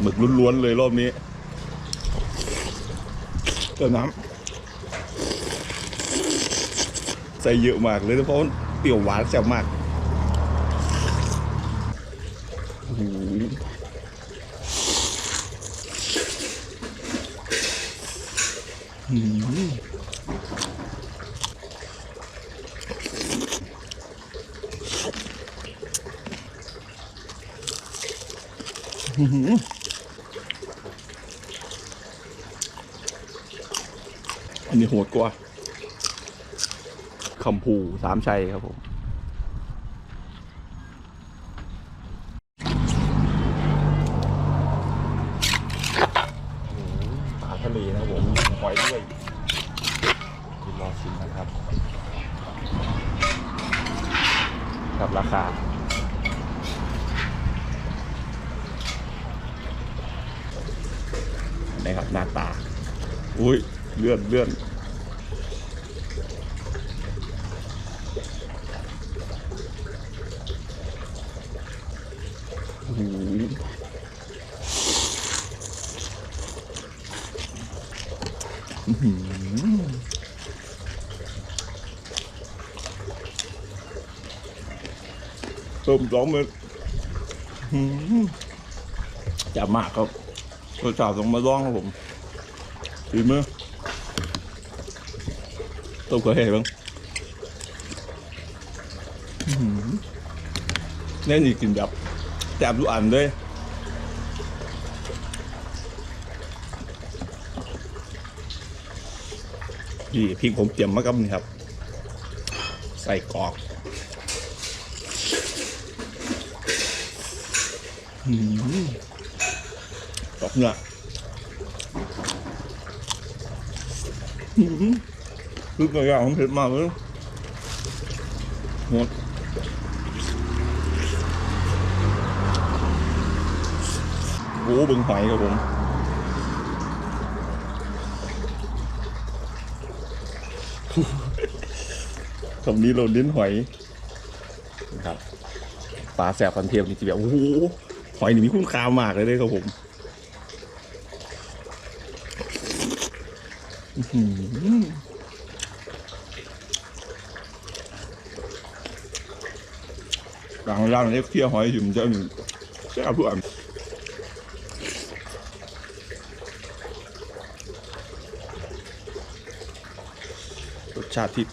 หมึกล้วนๆเลยรอบนี้เติมน้ำใส่เยอะมากเลยนะเพราะเปรี้ยวหวานแซ่บมากอ้โหอื อันนี้โหดกว่าคำผูสามชัยครับผมปลาทะเลนะผมหอยด้วยกินรอชิมนะครับ กับราคานี่ครับหน้าตา อุ้ย เลื่อนเลื่อนต้มสองเม็ดจับมากครับรสชาติต้องมาลองครับผมดีมือ ต้มกระเทียมบ้างแน่นี่กินแบบแจบทุกอันเลยนี่พริกผมเตรียมมากับนี่ครับ ใส่กรอกอืมตอกเนื้อ อืมคือตัวอยาของเผ็ดมากเลยหมดโอ้บึงหอยครับผมคำนี้เราเน้นหอยนะครับปลาแสบพันเทียมนี่จะแบบโอ้โหหอยนี่มีคุณค่ามากเลยเลยครับผมอื้ อหือหลังร้านเล็กเที่ยวหอยถึงจะมีแซ่บทุกอันรสชาติที่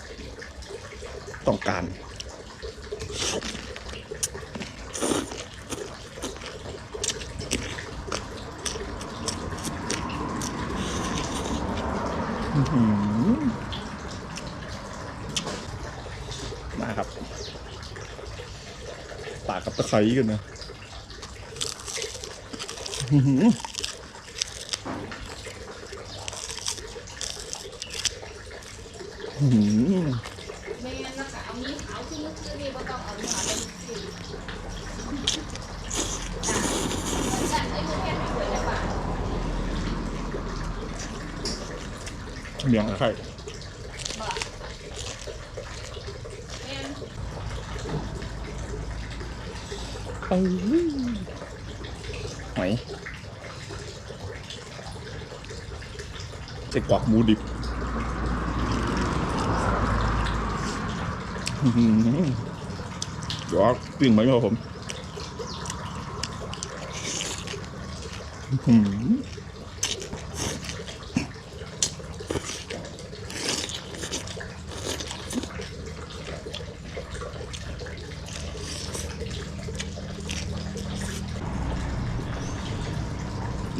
ต้องการมาครับ ปากกับตะไคร้กันนะแม่แล้วก็เอานี้ขาวขึ้นขึ้นนี่ก็ต้องเอาหนาเป็นสีจ้ะไอ้พวกแกไม่เคยได้ป่ะเมียงไข่ บ่แม่ เอ้ย หอยไส้กรอกหมูดิบอื้อหือเดี๋ยวปิ้งไหมครับผมอื้อหือ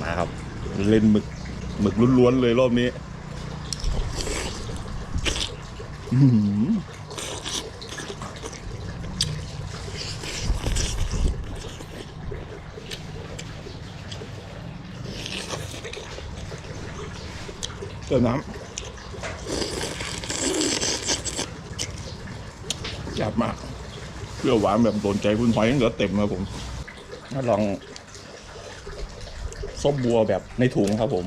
มาครับ เล่นหมึกหมึกล้วนๆเลยรอบนี้เติมน้ำจับมากเปรี้ยวหวานแบบโดนใจคุณหอยเหลือเต็มครับผมถ้าลอง ส้มบัวแบบในถุงครับผม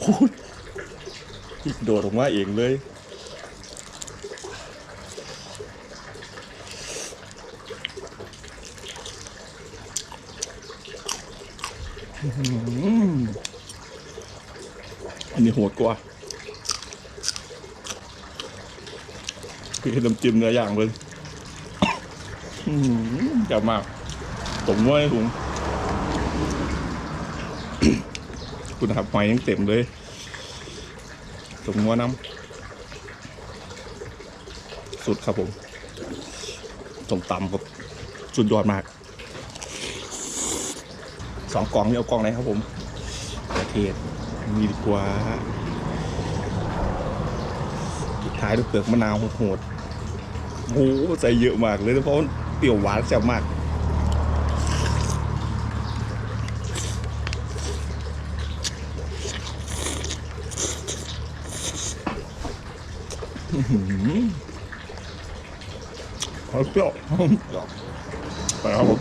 โอ้ยโดดออกมาเองเลย อันนี้โหดกว่าคือน้ำจิ้มเนื้อย่างเลยอื้อหือจับมากตมด้วยถุง คุณครับหอยยังเต็มเลยตมหัวน้ำสุดครับผมสมตำครับสุดยอดมาก สองกล่องนี่เอากล่องไหนครับผมประเทศมีดีกว่าปิดท้ายด้วยเปลือกมะนาวโหดโอ้โหใส่เยอะมากเลยเพราะมันเปรี้ยวหวานแซ่บมาก 好笑，ไปครับผม